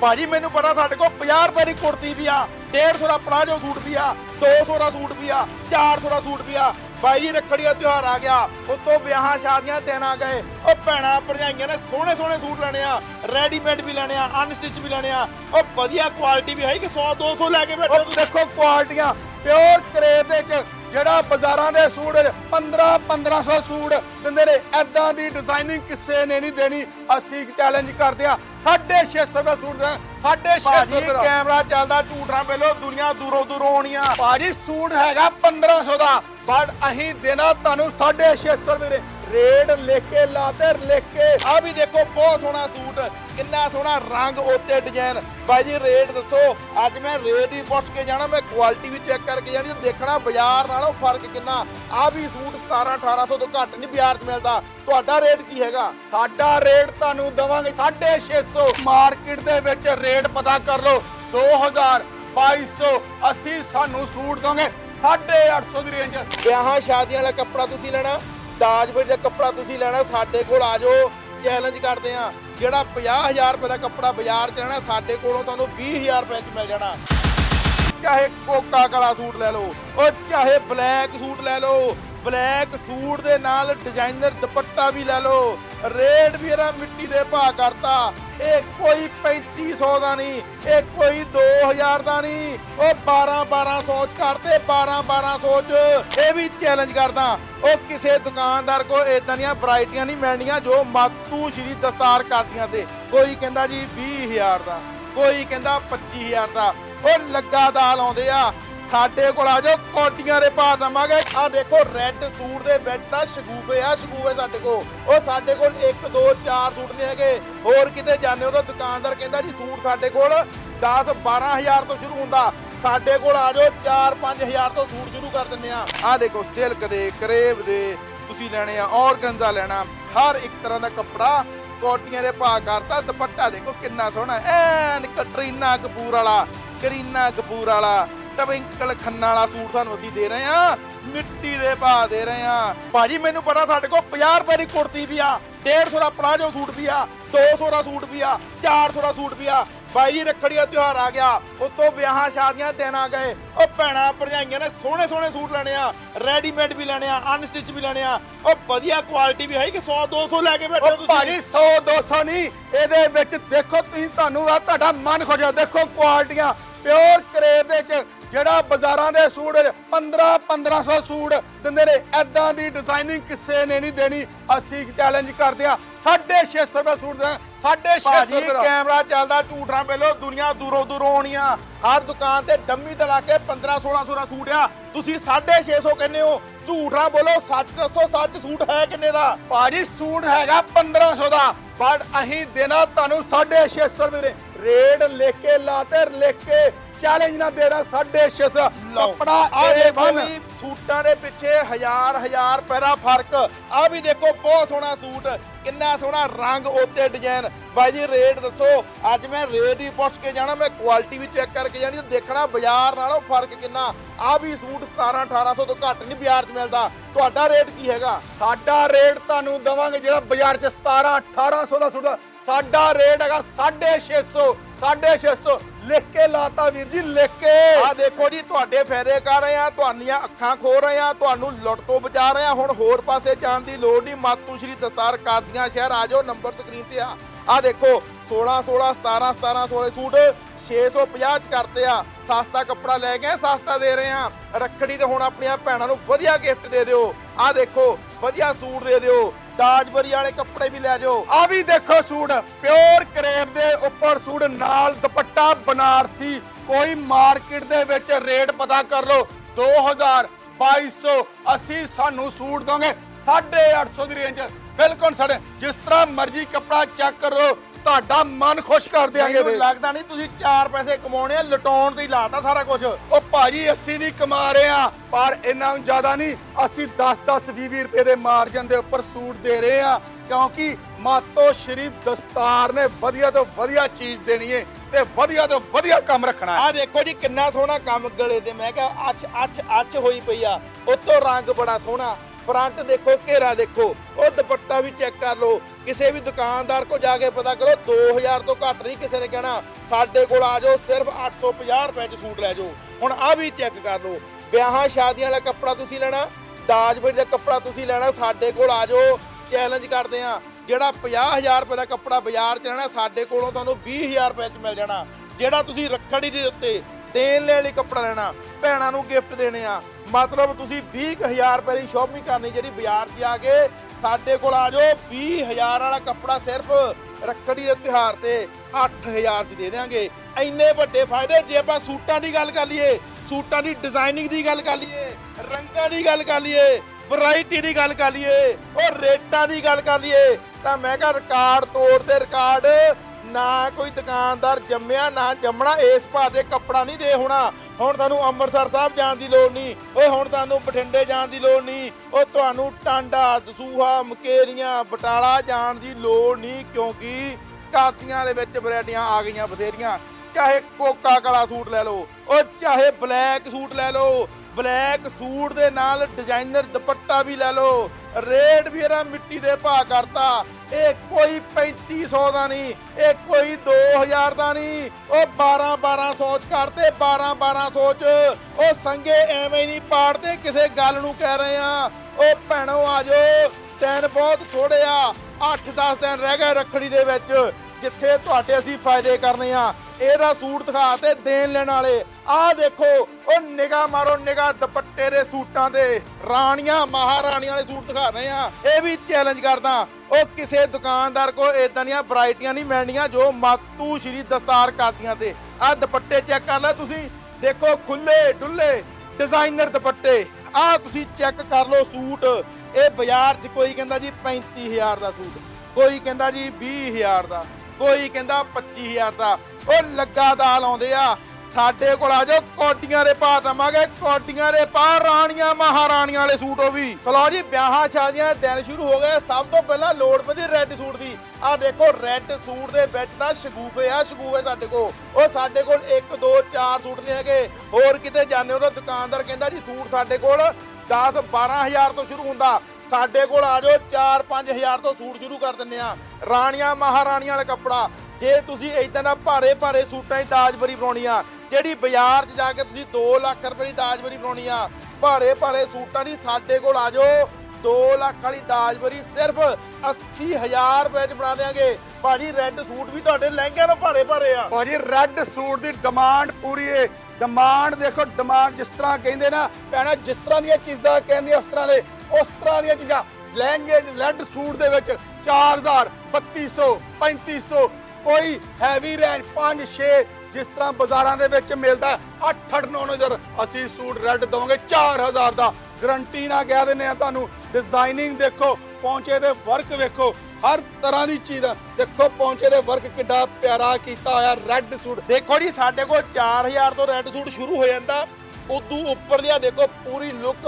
ਭਾਜੀ ਮੈਨੂੰ ਪਤਾ ਸਾਡੇ ਕੋਲ 50 ਰੁਪਏ ਦੀ ਕੁੜਤੀ ਵੀ ਆ 150 ਦਾ ਪਲਾਜੋ ਸੂਟ ਵੀ ਆ 200 ਦਾ ਸੂਟ ਵੀ ਆ 400 ਦਾ ਸੂਟ ਵੀ ਆ। ਬਾਈ ਜੀ ਰੱਖੜੀ ਦਾ ਤਿਉਹਾਰ ਆ ਗਿਆ। ਉਤੋਂ ਵਿਆਹਾਂ ਸ਼ਾਦੀਆਂ ਦਿਨ ਆ ਗਏ। ਉਹ ਭੈਣਾਂ ਭਰਜਾਈਆਂ ਨੇ ਸੋਹਣੇ ਸੋਹਣੇ ਸੂਟ ਲੈਣੇ ਆ ਰੈਡੀਮੇਡ ਵੀ ਲੈਣੇ ਆ ਅਨਸਟਿਚ ਵੀ ਲੈਣੇ ਆ। ਉਹ ਵਧੀਆ ਕੁਆਲਿਟੀ ਵੀ ਹੈ ਕਿ 100 200 ਲੈ ਕੇ ਬੈਠੇ ਉਹ ਦੇਖੋ ਕੁਆਲਟੀਆਂ ਪਿਓਰ ਕਰੇਪ ਦੇ ਵਿੱਚ ਜਿਹੜਾ ਬਾਜ਼ਾਰਾਂ ਦੇ ਸੂਟ 15 1500 ਸੂਟ ਦਿੰਦੇ ਨੇ। ਐਦਾਂ ਦੀ ਡਿਜ਼ਾਈਨਿੰਗ ਕਿਸੇ ਨੇ ਨਹੀਂ ਦੇਣੀ। ਅਸੀਂ ਚੈਲੰਜ ਕਰਦੇ ਆ। 650 ਰੁਪਏ ਸੂਟ ਦੇ 650 ਭਾਜੀ ਰੁਪਏ ਦਾ। ਕੈਮਰਾ ਚੱਲਦਾ ਝੂਠਾਂ ਪਹਿਲੋ ਦੁਨੀਆ ਦੂਰੋਂ ਦੂਰੋਂ ਆਉਣੀਆਂ। ਭਾਜੀ ਸੂਟ ਹੈਗਾ 1500 ਦਾ। ਬਟ ਅਸੀਂ ਦੇਣਾ ਤੁਹਾਨੂੰ 650 ਰੁਪਏ ਦੇ। ਰੇਟ ਲਿਖ ਕੇ ਲਾਤੇ ਲਿਖ ਕੇ। ਆ ਵੀ ਦੇਖੋ ਬਹੁਤ ਸੋਹਣਾ ਸੂਟ ਕਿੰਨਾ ਸੋਹਣਾ ਰੰਗ ਉੱਤੇ ਡਿਜ਼ਾਈਨ ਬਾਈ ਜੀ ਰੇਟ ਦੱਸੋ। ਅੱਜ ਮੈਂ ਰੇਟ ਹੀ ਪੁੱਛ ਕੇ ਜਾਣਾ ਮੈਂ ਕੁਆਲਿਟੀ ਵੀ ਚੈੱਕ ਕਰਕੇ ਜਾਣੀ ਤੇ ਦੇਖਣਾ ਬਾਜ਼ਾਰ ਨਾਲੋਂ ਫ਼ਰਕ ਕਿੰਨਾ। ਆ ਵੀ ਸੂਟ 17 1800 ਤੋਂ ਘੱਟ ਨਹੀਂ ਬਾਜ਼ਾਰ 'ਚ ਮਿਲਦਾ। ਤੁਹਾਡਾ ਰੇਟ ਕੀ ਹੈਗਾ? ਸਾਡਾ ਰੇਟ ਤੁਹਾਨੂੰ ਦਵਾਂਗੇ 650 ਮਾਰਕੀਟ ਦੇ ਵਿੱਚ ਰੇਟ ਪਤਾ ਕਰ ਲਓ 2000 2200 ਅਸੀਂ ਸਾਨੂੰ ਸੂਟ ਦੋਗੇ 850 ਦੀ ਰੇਂਜ ਵਿਆਹਾਂ ਸ਼ਾਦੀਆਂ ਵਾਲਾ ਕੱਪੜਾ ਤੁਸੀਂ ਲੈਣਾ। ਦਾਜ ਵਜ ਦਾ ਕੱਪੜਾ ਤੁਸੀਂ ਲੈਣਾ ਸਾਡੇ ਕੋਲ ਆ ਜਾਓ ਚੈਲੰਜ ਕਰਦੇ ਆ ਜਿਹੜਾ 50000 ਰੁਪਏ ਦਾ ਕੱਪੜਾ ਬਾਜ਼ਾਰ 'ਚ ਲੈਣਾ, ਸਾਡੇ ਕੋਲੋਂ ਤੁਹਾਨੂੰ 20000 ਰੁਪਏ 'ਚ ਮਿਲ ਜਾਣਾ। ਚਾਹੇ ਕੋਕਾ ਕਲਾ ਸੂਟ ਲੈ ਲਓ ਉਹ ਚਾਹੇ ਬਲੈਕ ਸੂਟ ਲੈ ਲਓ, ਬਲੈਕ ਸੂਟ ਦੇ ਨਾਲ ਡਿਜ਼ਾਈਨਰ ਦੁਪੱਟਾ ਵੀ ਲੈ ਲਓ। ਰੇਟ ਵੀ ਇਹਦਾ ਮਿੱਟੀ ਦੇ ਭਾਅ ਕਰਤਾ। ਇਹ ਕੋਈ 3500 ਦਾ ਨਹੀਂ ਇਹ ਕੋਈ 2000 ਦਾ ਨਹੀਂ। ਉਹ 12 1200 ਚ ਕਰਤੇ 12 1200 ਚ। ਇਹ ਵੀ ਚੈਲੰਜ ਕਰਦਾ। ਉਹ ਕਿਸੇ ਦੁਕਾਨਦਾਰ ਕੋ ਇਦਾਂ ਦੀਆਂ ਵੈਰਾਈਟੀਆਂ ਨਹੀਂ ਮਿਲਣੀਆਂ ਜੋ ਮਾਤੂ ਸ਼੍ਰੀ ਦਸਤਾਰ ਕਰਦੀਆਂ ਤੇ। ਕੋਈ ਕਹਿੰਦਾ ਜੀ 20000 ਦਾ, ਕੋਈ ਕਹਿੰਦਾ 25000 ਦਾ। ਉਹ ਲੱਗਾ ਦਾਲ ਆਉਂਦੇ ਆ। ਸਾਡੇ ਕੋਲ ਆ ਜਾਓ, ਕੋਟੀਆਂ ਦੇ ਭਾਅ ਦਵਾਂਗੇ। ਆ ਦੇਖੋ ਰੈੱਡ ਸੂਟ ਦੇ ਵਿੱਚ ਤਾਂ ਸ਼ਗੂਫੇ ਆ, ਸ਼ਗੂਫੇ ਸਾਡੇ ਕੋਲ। ਉਹ ਸਾਡੇ ਕੋਲ 1 2 4 ਸੂਟ ਨੇ ਹੈਗੇ। ਹੋਰ ਕਿਤੇ ਜਾਂਦੇ ਹੋ ਦੁਕਾਨਦਾਰ ਕਹਿੰਦਾ ਜੀ ਸੂਟ ਸਾਡੇ ਕੋਲ 10 12000 ਤੋਂ ਸ਼ੁਰੂ ਹੁੰਦਾ। ਸਾਡੇ ਕੋਲ ਆ ਜਾਓ 4 5000 ਤੋਂ ਸੂਟ ਸ਼ੁਰੂ ਕਰ ਦਿੰਦੇ ਆ। ਆ ਦੇਖੋ ਸਿਲਕ ਦੇ ਕਰੇਬ ਦੇ, ਤੁਸੀਂ ਲੈਣੇ ਆ ਔਰਗੰਜ਼ਾ ਲੈਣਾ। ਹਰ ਇੱਕ ਤਰ੍ਹਾਂ ਦਾ ਕੱਪੜਾ ਕੋਟੀਆਂ ਦੇ ਭਾਅ ਕਰਤਾ। ਦੁਪੱਟਾ ਦੇਖੋ ਕਿੰਨਾ ਸੋਹਣਾ ਐਨ ਕਟਰੀਨਾ ਕਪੂਰ ਵਾਲਾ, ਕਰੀਨਾ ਕਪੂਰ ਵਾਲਾ। ਟਵਿੰਕਲ ਖੰਨਾ ਵਾਲਾ ਸੂਟ ਤੁਹਾਨੂੰ ਅਸੀਂ ਦੇ ਰਹੇ ਆ ਮਿੱਟੀ ਦੇ ਭਾਅ ਦੇ ਰਹੇ ਆ ਭਾਜੀ ਮੈਨੂੰ ਪਤਾ ਸਾਡੇ ਕੋਲ 50 ਰੁਪਏ ਦੀ ਕੁੜਤੀ ਵੀ ਆ 150 ਦਾ ਪਲਾਜੋ ਸੂਟ ਵੀ ਆ 200 ਦਾ ਸੂਟ ਵੀ ਆ 400 ਦਾ ਸੂਟ ਵੀ ਆ। ਬਾਈ ਜੀ ਰੱਖੜੀ ਦਾ ਤਿਉਹਾਰ ਆ ਗਿਆ। ਉਤੋਂ ਵਿਆਹਾਂ ਸ਼ਾਦੀਆਂ ਦਿਨ ਆ ਗਏ। ਉਹ ਭੈਣਾਂ ਭਰਜਾਈਆਂ ਨੇ ਸੋਹਣੇ ਸੋਹਣੇ ਸੂਟ ਲੈਣੇ ਆ ਰੈਡੀਮੇਡ ਵੀ ਲੈਣੇ ਆ ਅਨਸਟਿਚ ਵੀ ਲੈਣੇ ਆ। ਉਹ ਵਧੀਆ ਕੁਆਲਿਟੀ ਵੀ ਹੈ ਕਿ 100 200 ਲੈ ਕੇ ਬੈਠੇ ਹੋ ਤੁਸੀਂ? ਭਾਜੀ 100 200 ਨਹੀਂ ਇਹਦੇ ਵਿੱਚ ਦੇਖੋ ਤੁਸੀਂ ਤੁਹਾਨੂੰ ਆ ਤੁਹਾਡਾ ਮਨ ਖੁਸ਼ ਹੋ ਦੇਖੋ ਕੁਆਲਟੀਆਂ ਪਿਓਰ ਕਰੇਪ ਦੇ ਵਿੱਚ ਜਿਹੜਾ ਬਾਜ਼ਾਰਾਂ ਦੇ ਸੂਟ 15 1500 ਸੂਟ ਦਿੰਦੇ ਨੇ। ਐਦਾਂ ਦੀ ਡਿਜ਼ਾਈਨਿੰਗ ਕਿਸੇ ਨੇ ਨਹੀਂ ਦੇਣੀ। ਅਸੀਂ ਚੈਲੰਜ ਕਰਦੇ ਆ 650 ਰੁਪਏ ਸੂਟ ਦੇ 650 ਭਾਜੀ ਰੁਪਏ ਕੈਮਰਾ ਚੱਲਦਾ ਝੂਠਾਂ ਪਹਿਲੋ ਦੁਨੀਆ ਦੂਰੋਂ ਦੂਰੋਂ ਆਉਣੀਆਂ ਹਰ ਦੁਕਾਨ ਤੇ ਡੰਮੀ ਤੇ ਲਾ ਕੇ 15 1600 ਦਾ ਸੂਟ ਆ। ਤੁਸੀਂ 650 ਕਹਿੰਦੇ ਹੋ। ਝੂਠਾਂ ਬੋਲੋ ਸੱਚ ਦੱਸੋ ਸੱਚ ਸੂਟ ਹੈ ਕਿੰਨੇ ਦਾ? ਭਾਜੀ ਸੂਟ ਹੈਗਾ 1500 ਦਾ। ਬਟ ਅਸੀਂ ਦੇਣਾ ਤੁਹਾਨੂੰ 650 ਰੁਪਏ ਦੇ। ਰੇਟ ਲਿਖ ਕੇ ਲਾਤੇ ਲਿਖ ਕੇ ਚੈਲੰਜ ਨਾ ਦੇਣਾ 650 ਕੱਪੜਾ ਆ ਦੇਖੋ A1 ਵੀ ਸੂਟਾਂ ਦੇ ਪਿੱਛੇ ਹਜ਼ਾਰ ਹਜ਼ਾਰ ਦਾ ਫ਼ਰਕ। ਆ ਵੀ ਦੇਖੋ ਬਹੁਤ ਸੋਹਣਾ ਸੂਟ ਕਿੰਨਾ ਸੋਹਣਾ ਰੰਗ ਉੱਤੇ ਡਿਜ਼ਾਈਨ ਬਾਈ ਜੀ ਰੇਟ ਦੱਸੋ। ਅੱਜ ਮੈਂ ਰੇਟ ਹੀ ਪੁੱਛ ਕੇ ਜਾਣਾ ਮੈਂ ਕੁਆਲਿਟੀ ਵੀ ਚੈੱਕ ਕਰਕੇ ਜਾਣੀ ਤੇ ਦੇਖਣਾ ਬਾਜ਼ਾਰ ਨਾਲੋਂ ਫ਼ਰਕ ਕਿੰਨਾ। ਆ ਵੀ ਸੂਟ 17 1800 ਤੋਂ ਘੱਟ ਨਹੀਂ ਬਾਜ਼ਾਰ 'ਚ ਮਿਲਦਾ। ਤੁਹਾਡਾ ਰੇਟ ਕੀ ਹੈਗਾ? ਸਾਡਾ ਰੇਟ ਤੁਹਾਨੂੰ ਦਵਾਂਗੇ ਜਿਹੜਾ ਬਾਜ਼ਾਰ 'ਚ 17 1800 ਦਾ ਸੂਟ ਸਾਡਾ ਰੇਟ ਹੈਗਾ 650 650 ਲਿਖ ਕੇ ਲਾਤਾ ਵੀਰ ਜੀ, ਲਿਖ ਕੇ। ਆ ਦੇਖੋ ਜੀ, ਤੁਹਾਡੇ ਫਾਇਦੇ ਕਰ ਰਹੇ ਆ ਤੁਹਾਡੀਆਂ ਅੱਖਾਂ ਖੋ ਰਹੇ ਆ ਤੁਹਾਨੂੰ ਲੁੱਟ ਤੋਂ ਬਚਾ ਰਹੇ ਆ ਹੁਣ ਹੋਰ ਪਾਸੇ ਜਾਣ ਦੀ ਲੋੜ ਨਹੀਂ। ਮਾਤੂ ਸ਼੍ਰੀ ਦਸਤਾਰ ਕਾਦੀਆਂ ਸ਼ਹਿਰ, ਆ ਜਾਓ ਨੰਬਰ ਸਕਰੀਨ ਤੇ ਆ। ਆ ਦੇਖੋ 16 16 17 17 16 ਸੂਟ 650 ਚ ਕਰਤੇ ਆ। ਸਸਤਾ ਕੱਪੜਾ ਲੈ ਕੇ ਸਸਤਾ ਦੇ ਰਹੇ ਆ ਰੱਖੜੀ ਤੇ ਹੁਣ ਆਪਣੀਆਂ ਭੈਣਾਂ ਨੂੰ ਵਧੀਆ ਗਿਫਟ ਦੇ ਦਿਓ। ਆ ਦੇਖੋ, ਵਧੀਆ ਸੂਟ ਦੇ ਦਿਓ। ਦਾਜਬਰੀ ਵਾਲੇ ਕੱਪੜੇ ਵੀ ਲੈ ਜਾਓ। ਆ ਵੀ ਦੇਖੋ ਸੂਟ, ਪਿਓਰ ਕਰੇਪ ਦੇ ਉੱਪਰ ਸੂਟ, ਨਾਲ ਦੁਪੱਟਾ ਬਨਾਰਸੀ। ਕੋਈ ਮਾਰਕੀਟ ਦੇ ਵਿੱਚ ਰੇਟ ਪਤਾ ਕਰ ਲਓ 2000 2200 ਅਸੀਂ ਸਾਨੂੰ ਸੂਟ ਦੋਗੇ 850 ਦੀ ਰੇਂਜ। ਬਿਲਕੁਲ ਸਾਡੇ, ਜਿਸ ਤਰ੍ਹਾਂ ਮਰਜ਼ੀ ਕੱਪੜਾ ਚੈੱਕ ਕਰੋ ਤੁਹਾਡਾ ਮਨ ਖੁਸ਼ ਕਰ ਦਿਆਂਗੇ ਮੈਨੂੰ। ਲੱਗਦਾ ਨਹੀਂ ਤੁਸੀਂ 4 ਪੈਸੇ ਕਮਾਉਣੇ ਆ ਲਟਾਉਣ ਤੇ ਹੀ ਲਾਤਾ ਸਾਰਾ ਕੁਝ ਉਹ ਭਾਜੀ ਅਸੀਂ ਵੀ ਕਮਾ ਰਹੇ ਆ ਪਰ ਇਹਨਾਂ ਨੂੰ ਜ਼ਿਆਦਾ ਨਹੀਂ। ਅਸੀਂ 10 10 20 20 ਰੁਪਏ ਦੇ ਮਾਰਜਨ ਦੇ ਉੱਪਰ ਸੂਟ ਦੇ ਰਹੇ ਆ ਕਿਉਂਕਿ ਮਾਤੋ ਸ਼੍ਰੀ ਦਸਤਾਰ ਨੇ ਵਧੀਆ ਤੋਂ ਵਧੀਆ ਚੀਜ਼ ਦੇਣੀ ਏ ਤੇ ਵਧੀਆ ਤੋਂ ਵਧੀਆ ਕੰਮ ਰੱਖਣਾ ਆ ਦੇਖੋ ਜੀ ਕਿੰਨਾ ਸੋਹਣਾ ਕੰਮ ਗਲੇ ਤੇ ਮੈਂ ਕਿਹਾ ਅੱਛ ਅੱਛ ਅੱਛ ਹੋਈ ਪਈ ਆ। ਉਤੋਂ ਰੰਗ ਬੜਾ ਸੋਹਣਾ। ਫਰੰਟ ਦੇਖੋ, ਘੇਰਾ ਦੇਖੋ, ਉਹ ਦੁਪੱਟਾ ਵੀ ਚੈੱਕ ਕਰ ਲਓ। ਕਿਸੇ ਵੀ ਦੁਕਾਨਦਾਰ ਕੋ ਜਾ ਕੇ ਪਤਾ ਕਰੋ 2000 ਤੋਂ ਘੱਟ ਨਹੀਂ ਕਿਸੇ ਨੇ ਕਹਿਣਾ। ਸਾਡੇ ਕੋਲ ਆ ਜਾਓ, ਸਿਰਫ 850 ਰੁਪਏ ਚ ਸੂਟ ਲੈ ਜਾਓ। ਹੁਣ ਆ ਵੀ ਚੈੱਕ ਕਰ ਲਓ। ਵਿਆਹਾਂ, ਸ਼ਾਦੀਆਂ ਵਾਲਾ ਕੱਪੜਾ ਤੁਸੀਂ ਲੈਣਾ ਦਾਜ ਬੜੀ ਦਾ ਕੱਪੜਾ ਤੁਸੀਂ ਲੈਣਾ, ਸਾਡੇ ਕੋਲ ਆ ਜਾਓ ਚੈਲੰਜ ਕਰਦੇ ਆ ਜਿਹੜਾ 50000 ਰੁਪਏ ਦਾ ਕੱਪੜਾ ਬਾਜ਼ਾਰ 'ਚ ਲੈਣਾ, ਸਾਡੇ ਕੋਲੋਂ ਤੁਹਾਨੂੰ 20000 ਰੁਪਏ 'ਚ ਮਿਲ ਜਾਣਾ। ਜਿਹੜਾ ਤੁਸੀਂ ਰੱਖੜੀ ਦੇ ਉੱਤੇ ਦੇਣ ਲੈਣ ਲਈ ਕੱਪੜਾ ਲੈਣਾ, ਭੈਣਾਂ ਨੂੰ ਗਿਫਟ ਦੇਣੇ ਆ। ਮਤਲਬ ਤੁਸੀਂ 20000 ਰੁਪਏ ਦੀ ਸ਼ਾਪਿੰਗ ਕਰਨੀ, ਜਿਹੜੀ ਬਾਜ਼ਾਰ 'ਚ ਆ ਕੇ ਸਾਡੇ ਕੋਲ ਆ ਜਾਓ। 20000 ਵਾਲਾ ਕੱਪੜਾ ਸਿਰਫ ਰੱਖੜੀ ਦੇ ਤਿਉਹਾਰ ਤੇ 8000 'ਚ ਦੇ ਦੇਵਾਂਗੇ ਇੰਨੇ ਵੱਡੇ ਫਾਇਦੇ, ਜੇ ਆਪਾਂ ਸੂਟਾਂ ਦੀ ਗੱਲ ਕਰ ਲਈਏ, ਸੂਟਾਂ ਦੀ ਡਿਜ਼ਾਈਨਿੰਗ ਦੀ ਗੱਲ ਕਰ ਲਈਏ, ਰੰਗਾਂ ਦੀ ਗੱਲ ਕਰ ਲਈਏ ਵੈਰਾਈਟੀ ਦੀ ਗੱਲ ਕਰ ਲਈਏ ਉਹ ਰੇਟਾਂ ਦੀ ਗੱਲ ਕਰ ਲਈਏ, ਤਾਂ ਮੈਂ ਕਿਹਾ ਰਿਕਾਰਡ ਤੋੜਦੇ ਰਿਕਾਰਡ ਨਾ ਕੋਈ ਦੁਕਾਨਦਾਰ ਜੰਮਿਆ, ਨਾ ਜੰਮਣਾ। ਇਸ ਭਾਅ 'ਤੇ ਕੱਪੜਾ ਨਹੀਂ ਦੇ ਹੋਣਾ। ਹੁਣ ਤੁਹਾਨੂੰ ਅੰਮ੍ਰਿਤਸਰ ਸਾਹਿਬ ਜਾਣ ਦੀ ਲੋੜ ਨਹੀਂ। ਓਏ, ਹੁਣ ਤੁਹਾਨੂੰ ਬਠਿੰਡੇ ਜਾਣ ਦੀ ਲੋੜ ਨਹੀਂ। ਉਹ ਤੁਹਾਨੂੰ ਟਾਂਡਾ, ਦਸੂਹਾ, ਮਕੇਰੀਆਂ, ਬਟਾਲਾ ਜਾਣ ਦੀ ਲੋੜ ਨਹੀਂ, ਕਿਉਂਕਿ ਕਾਤੀਆਂ ਦੇ ਵਿੱਚ ਵੈਰਾਈਟੀਆਂ ਆ ਗਈਆਂ ਬਥੇਰੀਆਂ। ਚਾਹੇ ਕੋਕਾ ਕਲਾ ਸੂਟ ਲੈ ਲਓ। ਉਹ ਚਾਹੇ ਬਲੈਕ ਸੂਟ ਲੈ ਲਓ। ਬਲੈਕ ਸੂਟ ਦੇ ਨਾਲ ਡਿਜ਼ਾਈਨਰ ਦੁਪੱਟਾ ਵੀ ਲੈ ਲਓ। ਰੇਟ ਵੀ ਇਹਦਾ ਮਿੱਟੀ ਦੇ ਭਾਅ ਕਰਤਾ। ਇਹ ਕੋਈ 3500 ਦਾ ਨਹੀਂ, ਇਹ ਕੋਈ 2000 ਦਾ ਨਹੀਂ। ਉਹ 12 1200 ਚ ਕਰਤੇ 12 1200 ਚ। ਉਹ ਸੰਗੇ ਐਵੇਂ ਨਹੀਂ ਪਾੜਦੇ, ਕਿਸੇ ਗੱਲ ਨੂੰ ਕਹਿ ਰਹੇ ਆ। ਉਹ ਭੈਣੋ ਆ ਜਾਓ, ਦਿਨ ਬਹੁਤ ਥੋੜੇ ਆ। 8-10 ਦਿਨ ਰਹਿ ਗਏ ਰੱਖੜੀ ਦੇ ਵਿੱਚ। ਜਿੱਥੇ ਤੁਹਾਡੇ ਅਸੀਂ ਫਾਇਦੇ ਕਰਨੇ ਆ, ਇਹਦਾ ਸੂਟ ਦਿਖਾ ਤੇ ਦੇਣ ਲੈਣ ਵਾਲੇ। ਆਹ ਦੇਖੋ, ਉਹ ਨਿਗਾਹ ਮਾਰੋ, ਨਿਗਾਹ ਦੁਪੱਟੇ ਦੇ ਸੂਟਾਂ ਦੇ। ਰਾਣੀਆਂ, ਮਹਾਰਾਣੀਆਂ ਵਾਲੇ ਸੂਟ ਦਿਖਾ ਰਹੇ ਆ। ਇਹ ਵੀ ਚੈਲੰਜ ਕਰਦਾ। ਉਹ ਕਿਸੇ ਦੁਕਾਨਦਾਰ ਕੋ ਇਦਾਂ ਦੀਆਂ ਵੈਰਾਈਟੀਆਂ ਨਹੀਂ ਮਿਲਣੀਆਂ ਜੋ ਮਾਤੂ ਸ਼੍ਰੀ ਦਸਤਾਰ ਕਰਦੀਆਂ ਤੇ। ਆਹ ਦੁਪੱਟੇ ਚੈੱਕ ਕਰ ਲੈ ਤੁਸੀਂ। ਦੇਖੋ ਖੁੱਲੇ ਡੁੱਲੇ ਡਿਜ਼ਾਈਨਰ ਦੁਪੱਟੇ। ਆਹ ਤੁਸੀਂ ਚੈੱਕ ਕਰ ਲਓ ਸੂਟ। ਇਹ ਬਾਜ਼ਾਰ 'ਚ ਕੋਈ ਕਹਿੰਦਾ ਜੀ 35000 ਦਾ ਸੂਟ। ਕੋਈ ਕਹਿੰਦਾ ਜੀ 20000 ਦਾ। ਕੋਈ ਕਹਿੰਦਾ 25000 ਦਾ। ਉਹ ਲੱਗਾ ਦਾਲ ਆਉਂਦੇ ਆ। ਸਾਡੇ ਕੋਲ ਆ ਜਾਓ ਕੋਟੀਆਂ ਦੇ ਭਾਅ ਦਵਾਂਗੇ ਕੋਟੀਆਂ ਦੇ ਭਾਅ, ਰਾਣੀਆਂ, ਮਹਾਰਾਣੀਆਂ ਵਾਲੇ ਸੂਟ ਉਹ ਵੀ। ਚਲੋ ਜੀ, ਵਿਆਹਾਂ ਸ਼ਾਦੀਆਂ ਦੇ ਦਿਨ ਸ਼ੁਰੂ ਹੋ ਗਏ। ਸਭ ਤੋਂ ਪਹਿਲਾਂ ਲੋੜ ਪੈਂਦੀ ਰੈੱਡ ਸੂਟ ਦੀ। ਆਹ ਦੇਖੋ ਰੈੱਡ ਸੂਟ ਦੇ ਵਿੱਚ ਤਾਂ ਸ਼ਗੂਫੇ ਆ, ਸ਼ਗੂਫੇ ਸਾਡੇ ਕੋਲ। ਉਹ ਸਾਡੇ ਕੋਲ 1 2 4 ਸੂਟ ਨਹੀਂ ਹੈਗੇ। ਹੋਰ ਕਿਤੇ ਜਾਂਦੇ ਹੋ ਤਾਂ ਦੁਕਾਨਦਾਰ ਕਹਿੰਦਾ ਜੀ, ਸੂਟ ਸਾਡੇ ਕੋਲ 10 12000 ਤੋਂ ਸ਼ੁਰੂ ਹੁੰਦਾ। ਸਾਡੇ ਕੋਲ ਆ ਜਾਓ 4-5000 ਤੋਂ ਸੂਟ ਸ਼ੁਰੂ ਕਰ ਦਿੰਨੇ ਆ ਰਾਣੀਆਂ, ਮਹਾਰਾਣੀਆਂ ਵਾਲਾ ਕੱਪੜਾ। ਜੇ ਤੁਸੀਂ ਇਦਾਂ ਦਾ ਭਾਰੇ ਭਾਰੇ ਸੂਟਾਂ ਦੀ ਦਾਜਬਰੀ ਬਣਾਉਣੀ ਆ, ਜਿਹੜੀ ਬਾਜ਼ਾਰ 'ਚ ਜਾ ਕੇ ਤੁਸੀਂ 2 ਲੱਖ ਰੁਪਏ ਦੀ ਦਾਜਬਰੀ ਬਣਾਉਣੀ ਆ, ਭਾਰੇ ਭਾਰੇ ਸੂਟਾਂ ਦੀ ਸਾਡੇ ਕੋਲ ਆ ਜਾਓ। 2 ਲੱਖ ਵਾਲੀ ਦਾਜਬਰੀ ਸਿਰਫ 80000 ਰੁਪਏ 'ਚ ਬਣਾ ਦੇਾਂਗੇ ਭਾਜੀ ਰੈੱਡ ਸੂਟ ਵੀ ਤੁਹਾਡੇ ਲਹਿੰਗਿਆਂ ਨੂੰ ਭਾਰੇ ਭਾਰੇ ਆ। ਭਾਜੀ ਰੈੱਡ ਸੂਟ ਦੀ ਡਿਮਾਂਡ ਪੂਰੀ ਏ। ਡਿਮਾਂਡ ਦੇਖੋ ਡਿਮਾਂਡ ਜਿਸ ਤਰ੍ਹਾਂ ਕਹਿੰਦੇ ਨਾ, ਭੈਣਾ, ਜਿਸ ਤਰ੍ਹਾਂ ਦੀਆਂ ਚੀਜ਼ਾਂ ਕਹਿੰਦੇ ਉਸ ਤਰ੍ਹਾਂ ਦੇ ਉਸ ਤਰ੍ਹਾਂ ਦੀਆਂ ਚੀਜ਼ਾਂ। ਲਹਿੰਗੇ ਰੈੱਡ ਸੂਟ ਦੇ ਵਿੱਚ 4000 3200 3500 ਕੋਈ ਹੈਵੀ ਰੇਂਜ 5 6 ਜਿਸ ਤਰ੍ਹਾਂ ਬਾਜ਼ਾਰਾਂ ਦੇ ਵਿੱਚ ਮਿਲਦਾ 8 8 9 9 ਅਸੀਂ ਸੂਟ ਰੈੱਡ ਦਵਾਂਗੇ 4000 ਦਾ। ਗਰੰਟੀ ਨਾਲ ਕਹਿ ਦਿੰਨੇ ਆ ਤੁਹਾਨੂੰ ਡਿਜ਼ਾਈਨਿੰਗ ਦੇਖੋ, ਪੌਂਚੇ ਦੇ ਵਰਕ ਵੇਖੋ, ਹਰ ਤਰ੍ਹਾਂ ਦੀ ਚੀਜ਼ ਦੇਖੋ, ਪੌਂਚੇ ਦੇ ਵਰਕ ਕਿੱਡਾ ਪਿਆਰਾ ਕੀਤਾ ਹੋਇਆ ਰੈੱਡ ਸੂਟ ਦੇਖੋ ਜੀ, ਸਾਡੇ ਕੋਲ 4000 ਤੋਂ ਰੈੱਡ ਸੂਟ ਸ਼ੁਰੂ ਹੋ ਜਾਂਦਾ। ਉਦੋਂ ਉੱਪਰ ਲਿਆ ਦੇਖੋ ਪੂਰੀ ਲੁੱਕ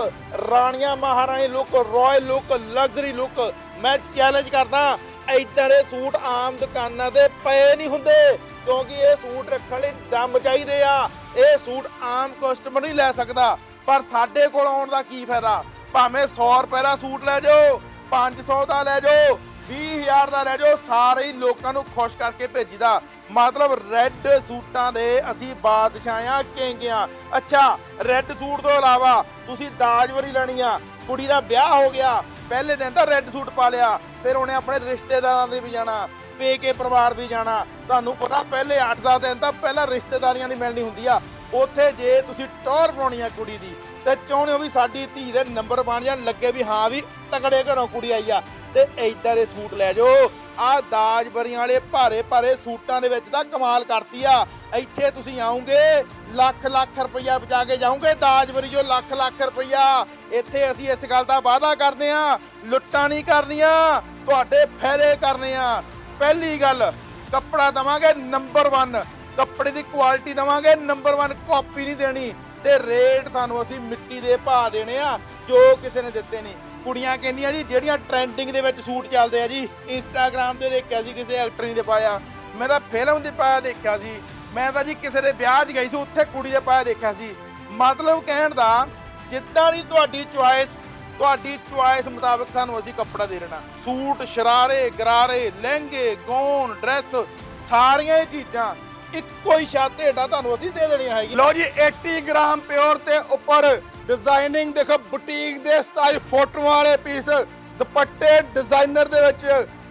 ਰਾਣੀਆਂ ਮਹਾਰਾਣੀ look royal look luxury look ਮੈਂ ਚੈਲੰਜ ਕਰਦਾ, ਏਦਾਂ ਦੇ ਸੂਟ ਆਮ ਦੁਕਾਨਾਂ ਤੇ ਪਏ ਨਹੀਂ ਹੁੰਦੇ, ਕਿਉਂਕਿ ਇਹ ਸੂਟ ਰੱਖਣ ਲਈ ਦਮ ਚਾਹੀਦੇ ਆ। ਇਹ ਸੂਟ ਆਮ ਕਸਟਮਰ ਨਹੀਂ ਲੈ ਸਕਦਾ, ਪਰ ਸਾਡੇ ਕੋਲ ਆਉਣ ਦਾ ਕੀ ਫਾਇਦਾ? ਭਾਵੇਂ 100 ਰੁਪਏ ਦਾ ਸੂਟ ਲੈ ਜਾਓ 500 ਦਾ ਲੈ ਜਾਓ 20000 ਦਾ ਲੈ ਜਾਓ, ਸਾਰੇ ਹੀ ਲੋਕਾਂ ਨੂੰ ਖੁਸ਼ ਕਰਕੇ ਭੇਜੀਦਾ। ਮਤਲਬ ਰੈੱਡ ਸੂਟਾਂ ਦੇ ਅਸੀਂ ਬਾਦਸ਼ਾਹਾਂ ਕਿੰਗਿਆਂ ਅੱਛਾ ਰੈੱਡ ਸੂਟ ਤੋਂ ਇਲਾਵਾ ਤੁਸੀਂ ਦਾਜਵਰੀ ਲੈਣੀ ਆ। ਕੁੜੀ ਦਾ ਵਿਆਹ ਹੋ ਗਿਆ। ਪਹਿਲੇ ਦਿਨ ਤਾਂ ਰੈੱਡ ਸੂਟ ਪਾ ਲਿਆ। ਫਿਰ ਉਹਨੇ ਆਪਣੇ ਰਿਸ਼ਤੇਦਾਰਾਂ ਦੇ ਵੀ ਜਾਣਾ, ਪੇਕੇ ਪਰਿਵਾਰ ਵੀ ਜਾਣਾ। ਤੁਹਾਨੂੰ ਪਤਾ ਪਹਿਲੇ 8-10 ਦਿਨ ਤਾਂ ਪਹਿਲਾਂ ਰਿਸ਼ਤੇਦਾਰੀਆਂ ਦੀ ਮਿਲਣੀ ਹੁੰਦੀ ਆ। ਉੱਥੇ ਜੇ ਤੁਸੀਂ ਟੌਰ ਪਾਉਣੀ ਆ ਕੁੜੀ ਦੀ, ਤੇ ਚਾਹੁੰਦੇ ਹੋ ਵੀ ਸਾਡੀ ਧੀ ਦੇ ਨੰਬਰ ਬਣ ਜਾਣ, ਲੱਗੇ ਵੀ ਹਾਂ ਵੀ ਤਕੜੇ ਘਰੋਂ ਕੁੜੀ ਆਈ ਆ। ਤੇ ਏਦਾਂ ਦੇ ਸੂਟ ਲੈ ਜਾਓ। ਆ ਦਾਜ ਬਰੀਆਂ ਵਾਲੇ ਭਾਰੇ ਭਾਰੇ ਸੂਟਾਂ ਦੇ ਵਿੱਚ ਤਾਂ ਕਮਾਲ ਕਰਤੀ ਆ। ਇੱਥੇ ਤੁਸੀਂ ਆਉਂਗੇ, ਲੱਖ ਲੱਖ ਰੁਪਈਆ ਬਚਾ ਕੇ ਜਾਓਗੇ ਦਾਜ ਬਰੀ ਜੋ ਲੱਖ ਲੱਖ ਰੁਪਈਆ। ਇੱਥੇ ਅਸੀਂ ਇਸ ਗੱਲ ਦਾ ਵਾਅਦਾ ਕਰਦੇ ਆ, ਲੁੱਟਾਂ ਨਹੀਂ ਕਰਨੀਆਂ, ਤੁਹਾਡੇ ਫਾਇਦੇ ਕਰਨੇ ਆ। ਪਹਿਲੀ ਗੱਲ, ਕੱਪੜਾ ਦਵਾਂਗੇ ਨੰਬਰ 1 ਕੱਪੜੇ ਦੀ ਕੁਆਲਿਟੀ ਦਵਾਂਗੇ ਨੰਬਰ 1 ਕਾਪੀ ਨਹੀਂ ਦੇਣੀ। ਤੇ ਰੇਟ ਤੁਹਾਨੂੰ ਅਸੀਂ ਮਿੱਟੀ ਦੇ ਭਾਅ ਦੇਣੇ ਆ, ਜੋ ਕਿਸੇ ਨੇ ਦਿੱਤੇ ਨਹੀਂ। ਕੁੜੀਆਂ ਕਹਿੰਦੀਆਂ ਜੀ, ਜਿਹੜੀਆਂ ਟ੍ਰੈਂਡਿੰਗ ਦੇ ਵਿੱਚ ਸੂਟ ਚੱਲਦੇ ਆ ਜੀ ਇੰਸਟਾਗ੍ਰam ਤੇ ਦੇਖਿਆ ਸੀ, ਕਿਸੇ ਐਕਟਰੀ ਨੇ ਦੇ ਪਾਇਆ। ਮੈਂ ਤਾਂ ਫਿਲਮ ਦੇ ਪਾਇਆ ਦੇਖਿਆ ਸੀ। ਮੈਂ ਤਾਂ ਜੀ ਕਿਸੇ ਦੇ ਵਿਆਹ 'ਚ ਗਈ ਸੀ, ਉੱਥੇ ਕੁੜੀ ਦੇ ਪਾਇਆ ਦੇਖਿਆ ਸੀ। ਮਤਲਬ ਕਹਿਣ ਦਾ, ਜਿੱਦਾਂ ਦੀ ਤੁਹਾਡੀ ਚੁਆਇਸ ਤੁਹਾਡੀ ਚੁਆਇਸ ਮੁਤਾਬਕ ਤੁਹਾਨੂੰ ਅਸੀਂ ਕੱਪੜਾ ਦੇ ਦੇਣਾ। ਸੂਟ, ਸ਼ਰਾਰੇ, ਗਰਾਰੇ, ਲਹਿੰਗੇ ਗੌਨ ਡਰੈਸ ਸਾਰੀਆਂ ਹੀ ਚੀਜ਼ਾਂ, ਇੱਕੋ ਹੀ ਛੱਤ ਹੇਠਾਂ ਤੁਹਾਨੂੰ ਅਸੀਂ ਦੇ ਦੇਣੀਆਂ ਹੈਗੀਆਂ। ਲਓ ਜੀ 80 ਗ੍ਰਾਮ ਪਿਓਰ ਤੇ ਉੱਪਰ ਡਿਜ਼ਾਈਨਿੰਗ ਦੇਖੋ ਬੁਟੀਕ ਦੇ ਸਟਾਈਲ ਫੋਟੋਆਂ ਵਾਲੇ ਪੀਸ ਦੁਪੱਟੇ ਡਿਜ਼ਾਈਨਰ ਦੇ ਵਿੱਚ।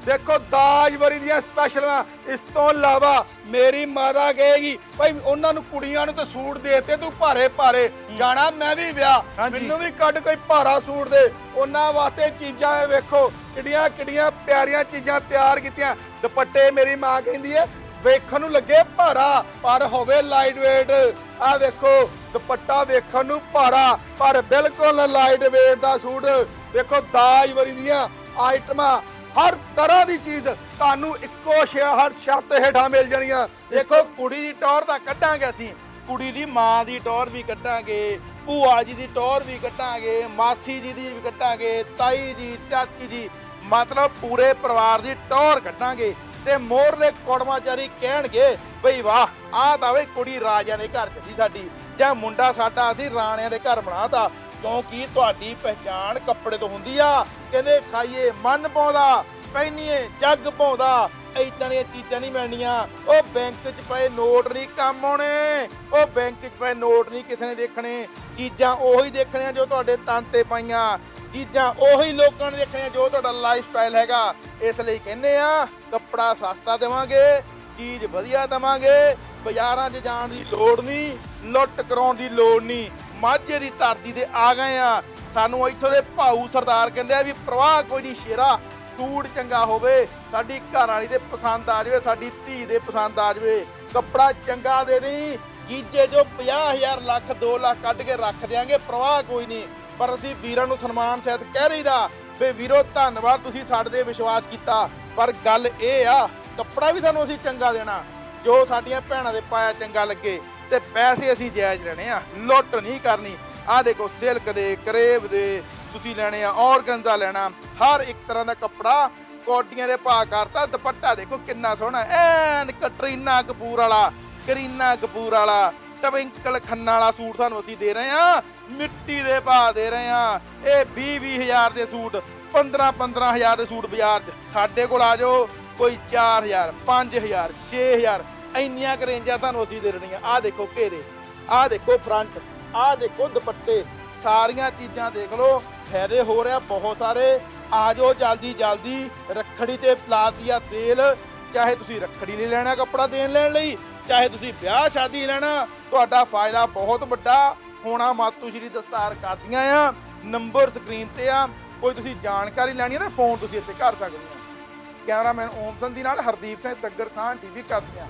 ਦੇਖੋ ਦਾਜ ਵਰੀ ਦੀਆਂ ਸਪੈਸ਼ਲ ਇਸ ਤੋਂ ਇਲਾਵਾ ਮੇਰੀ ਮਾਤਾ ਕਹੇਗੀ ਭਾਈ ਉਹਨਾਂ ਨੂੰ ਕੁੜੀਆਂ ਨੂੰ ਤਾਂ ਸੂਟ ਦੇਤੇ ਤੂੰ ਭਾਰੇ ਭਾਰੇ ਜਾਣਾ ਮੈਂ ਵੀ ਵਿਆਹ। ਮੈਨੂੰ ਵੀ ਕੱਢ ਕੋਈ ਭਾਰਾ ਸੂਟ ਦੇ। ਉਹਨਾਂ ਵਾਸਤੇ ਚੀਜ਼ਾਂ ਵੇਖੋ ਕਿੱਡੀਆਂ ਕਿੱਡੀਆਂ ਪਿਆਰੀਆਂ ਚੀਜ਼ਾਂ ਤਿਆਰ ਕੀਤੀਆਂ। ਦੁਪੱਟੇ ਮੇਰੀ ਮਾਂ ਕਹਿੰਦੀ ਹੈ ਵੇਖਣ ਨੂੰ ਲੱਗੇ ਭਾਰਾ, ਪਰ ਹੋਵੇ ਲਾਈਟ weight ਆ ਵੇਖੋ, ਦੁਪੱਟਾ ਵੇਖਣ ਨੂੰ ਭਾਰਾ, ਪਰ ਬਿਲਕੁਲ ਲਾਈਟ weight ਦਾ ਸੂਟ। ਵੇਖੋ, ਦਾਜ ਵਰੀ ਦੀਆਂ ਆਈਟਮਾਂ, ਹਰ ਤਰ੍ਹਾਂ ਦੀ ਚੀਜ਼ ਤੁਹਾਨੂੰ ਇੱਕੋ ਸ਼ਹਿਰ ਛੱਤ ਹੇਠਾਂ ਮਿਲ ਜਾਣੀਆਂ। ਦੇਖੋ ਕੁੜੀ ਦੀ ਟੌਰ ਤਾਂ ਕੱਢਾਂਗੇ ਅਸੀਂ। ਕੁੜੀ ਦੀ ਮਾਂ ਦੀ ਟੌਰ ਵੀ ਕੱਢਾਂਗੇ, ਭੂਆ ਜੀ ਦੀ ਟੌਰ ਵੀ ਕੱਢਾਂਗੇ, ਮਾਸੀ ਜੀ ਦੀ ਵੀ ਕੱਢਾਂਗੇ, ਤਾਈ ਜੀ, ਚਾਚੀ ਜੀ। ਮਤਲਬ ਪੂਰੇ ਪਰਿਵਾਰ ਦੀ ਟੌਰ ਕੱਢਾਂਗੇ। ਤੇ ਮੋਰਲੇ ਕੁੜਮਾਚਾਰੀ ਕਹਿਣਗੇ, ਬਈ ਵਾਹ, ਆਹ ਤਾਂ ਵੇ ਕੁੜੀ ਰਾਜਿਆਂ ਦੇ ਘਰ ਚੱਲੀ ਸਾਡੀ, ਜਾਂ ਮੁੰਡਾ ਸਾਡਾ, ਅਸੀਂ ਰਾਣਿਆਂ ਦੇ ਘਰ ਬਣਾਤਾ, ਕਿਉਂਕਿ ਤੁਹਾਡੀ ਪਹਿਚਾਣ ਕੱਪੜੇ ਤੋਂ ਹੁੰਦੀ ਆ। ਕਹਿੰਦੇ ਖਾਈਏ, ਮਨ ਪਾਉਂਦਾ, ਪਹਿਨੀਏ, ਜੱਗ ਪਾਉਂਦਾ, ਏਦਾਂ ਦੀਆਂ ਚੀਜ਼ਾਂ ਨਹੀਂ ਮਿਲਣੀਆਂ। ਉਹ ਬੈਂਕ 'ਚ ਪਏ ਨੋਟ ਨਹੀਂ ਕੰਮ ਆਉਣੇ, ਉਹ ਬੈਂਕ 'ਚ ਪਏ ਨੋਟ ਨਹੀਂ ਕਿਸੇ ਨੇ ਦੇਖਣੇ। ਚੀਜ਼ਾਂ ਉਹੀ ਦੇਖਣੀਆਂ ਜੋ ਤੁਹਾਡੇ ਤਨ ਤੇ ਪਾਈਆਂ। ਚੀਜ਼ਾਂ ਉਹੀ ਲੋਕਾਂ ਨੇ ਦੇਖਣੀਆਂ ਜੋ ਤੁਹਾਡਾ ਲਾਈਫ ਸਟਾਈਲ ਹੈਗਾ। ਇਸ ਲਈ ਕਹਿੰਦੇ ਆ, ਕੱਪੜਾ ਸਸਤਾ ਦੇਵਾਂਗੇ, ਚੀਜ਼ ਵਧੀਆ ਦੇਵਾਂਗੇ, ਬਾਜ਼ਾਰਾਂ 'ਚ ਜਾਣ ਦੀ ਲੋੜ ਨਹੀਂ, ਲੁੱਟ ਕਰਾਉਣ ਦੀ ਲੋੜ ਨਹੀਂ। ਮਾਝੇ ਦੀ ਧਰਤੀ ਤੇ ਆ ਗਏ ਆ। ਸਾਨੂੰ ਇੱਥੋਂ ਦੇ ਭਾਊ ਸਰਦਾਰ ਕਹਿੰਦੇ ਆ ਵੀ ਪ੍ਰਵਾਹ ਕੋਈ ਨਹੀਂ, ਸ਼ੇਰਾ, ਸੂਟ ਚੰਗਾ ਹੋਵੇ, ਸਾਡੀ ਘਰ ਵਾਲੀ ਦੇ ਪਸੰਦ ਆ ਜਾਵੇ, ਸਾਡੀ ਧੀ ਦੇ ਪਸੰਦ ਆ ਜਾਵੇ। ਕੱਪੜਾ ਚੰਗਾ ਦੇ ਦੇਈ ਗੀਜੇ ਜੋ 50000 ਲੱਖ 2 ਲੱਖ ਕੱਢ ਕੇ ਰੱਖ ਦਿਆਂਗੇ, ਪ੍ਰਵਾਹ ਕੋਈ ਨਹੀਂ। ਪਰ ਅਸੀਂ ਵੀਰਾਂ ਨੂੰ ਸਨਮਾਨ ਸਹਿਤ ਕਹਿ ਰਹੀਦਾ ਵੀ ਵੀਰੋ, ਧੰਨਵਾਦ ਤੁਸੀਂ ਸਾਡੇ ਤੇ ਵਿਸ਼ਵਾਸ ਕੀਤਾ। ਪਰ ਗੱਲ ਇਹ ਆ, ਕੱਪੜਾ ਵੀ ਸਾਨੂੰ ਅਸੀਂ ਚੰਗਾ ਦੇਣਾ। ਜੋ ਸਾਡੀਆਂ ਭੈਣਾਂ ਦੇ ਪਾਇਆ ਚੰਗਾ ਲੱਗੇ, ਤੇ ਪੈਸੇ ਅਸੀਂ ਜਾਇਜ਼ ਲੈਣੇ ਆ। ਲੁੱਟ ਨਹੀਂ ਕਰਨੀ। ਆਹ ਦੇਖੋ, ਸਿਲਕ ਦੇ, ਕਰੇਬ ਦੇ, ਤੁਸੀਂ ਲੈਣੇ ਆ ਔਰਗਨਜ਼ਾ ਲੈਣਾ। ਹਰ ਇੱਕ ਤਰ੍ਹਾਂ ਦਾ ਕੱਪੜਾ ਕੋਟੀਆਂ ਦੇ ਭਾਅ ਕਰਤਾ। ਦੁਪੱਟਾ ਦੇਖੋ ਕਿੰਨਾ ਸੋਹਣਾ। ਐਨ ਕਟਰੀਨਾ ਕਪੂਰ ਵਾਲਾ, ਕਰੀਨਾ ਕਪੂਰ ਵਾਲਾ, ਟਵਿੰਕਲ ਖੰਨਾ ਵਾਲਾ ਸੂਟ ਤੁਹਾਨੂੰ ਅਸੀਂ ਦੇ ਰਹੇ ਆ। ਮਿੱਟੀ ਦੇ ਭਾਅ ਦੇ ਰਹੇ ਆ ਇਹ 20 20000 ਦੇ ਸੂਟ 15 15000 ਦੇ ਸੂਟ ਬਾਜ਼ਾਰ 'ਚ। ਸਾਡੇ ਕੋਲ ਆ ਜਾਓ, ਕੋਈ 4000 5000 6000 ਇੰਨੀਆਂ ਕੁ ਰੇਂਜਾਂ ਤੁਹਾਨੂੰ ਅਸੀਂ ਦੇ ਦੇਣੀਆਂ। ਆਹ ਦੇਖੋ ਘੇਰੇ, ਆਹ ਦੇਖੋ ਫਰੰਟ ਆਹ ਦੇਖੋ ਦੁਪੱਟੇ। ਸਾਰੀਆਂ ਚੀਜ਼ਾਂ ਦੇਖ ਲਓ, ਫਾਇਦੇ ਹੋ ਰਿਹਾ ਬਹੁਤ ਸਾਰੇ। ਆ ਜਾਓ ਜਲਦੀ ਜਲਦੀ, ਰੱਖੜੀ ਤੇ ਪਲਾਤੀ ਆ ਸੇਲ ਚਾਹੇ ਤੁਸੀਂ ਰੱਖੜੀ ਲਈ ਲੈਣਾ ਕੱਪੜਾ ਦੇਣ ਲੈਣ ਲਈ, ਚਾਹੇ ਤੁਸੀਂ ਵਿਆਹ ਸ਼ਾਦੀ ਲੈਣਾ, ਤੁਹਾਡਾ ਫਾਇਦਾ ਬਹੁਤ ਵੱਡਾ। ਹੋਣਾ ਮਾਤੂ ਸ਼੍ਰੀ ਦਸਤਾਰ ਕਰਦੀਆਂ ਆ, ਨੰਬਰ ਸਕਰੀਨ ਤੇ ਆ, ਕੋਈ ਤੁਸੀਂ ਜਾਣਕਾਰੀ ਲੈਣੀ ਹੈ ਨਾ, ਫੋਨ ਤੁਸੀਂ ਇੱਥੇ ਕਰ ਸਕਦੇ ਹੋ ਕੈਮਰਾਮੈਨ ਓਮ ਸੰਧੀ ਨਾਲ ਹਰਦੀਪ ਸਿੰਘ ਤੱਗਰ ਸਾਹ ਟੀਵੀ ਕਰਦੀਆਂ